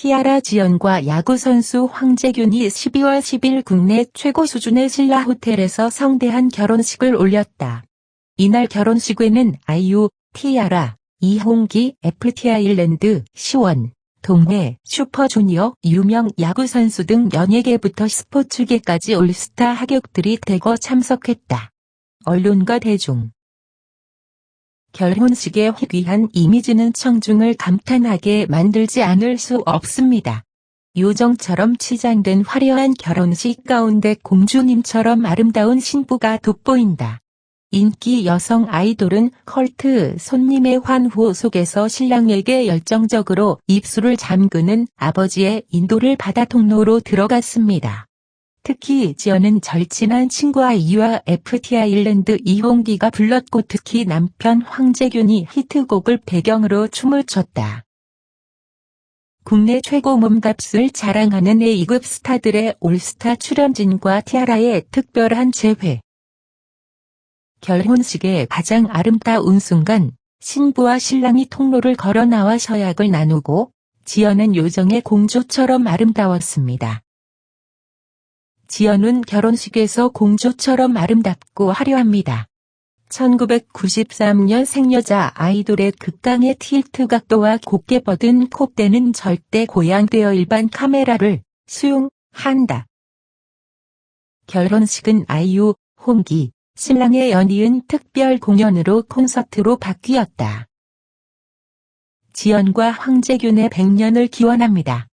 티아라 지연과 야구선수 황재균이 12월 10일 국내 최고 수준의 신라 호텔에서 성대한 결혼식을 올렸다. 이날 결혼식에는 아이유, 티아라, 이홍기, FT 아일랜드, 시원, 동해, 슈퍼주니어, 유명 야구선수 등 연예계부터 스포츠계까지 올스타 하객들이 대거 참석했다. 언론과 대중 결혼식의 희귀한 이미지는 청중을 감탄하게 만들지 않을 수 없습니다. 요정처럼 치장된 화려한 결혼식 가운데 공주님처럼 아름다운 신부가 돋보인다. 인기 여성 아이돌은 컬트 손님의 환호 속에서 신랑에게 열정적으로 입술을 잠그는 아버지의 인도를 받아 통로로 들어갔습니다. 특히 지연은 절친한 친구 아이유와 FT 아일랜드 이홍기가 불렀고 특히 남편 황재균이 히트곡을 배경으로 춤을 췄다. 국내 최고 몸값을 자랑하는 A급 스타들의 올스타 출연진과 티아라의 특별한 재회. 결혼식의 가장 아름다운 순간, 신부와 신랑이 통로를 걸어 나와 서약을 나누고, 지연은 요정의 공주처럼 아름다웠습니다. 지연은 결혼식에서 공주처럼 아름답고 화려합니다. 1993년 생여자 아이돌의 극강의 틸트 각도와 곱게 뻗은 콧대는 절대 고양되어 일반 카메라를 수용한다. 결혼식은 아이유, 홍기, 신랑의 연이은 특별 공연으로 콘서트로 바뀌었다. 지연과 황재균의 100년을 기원합니다.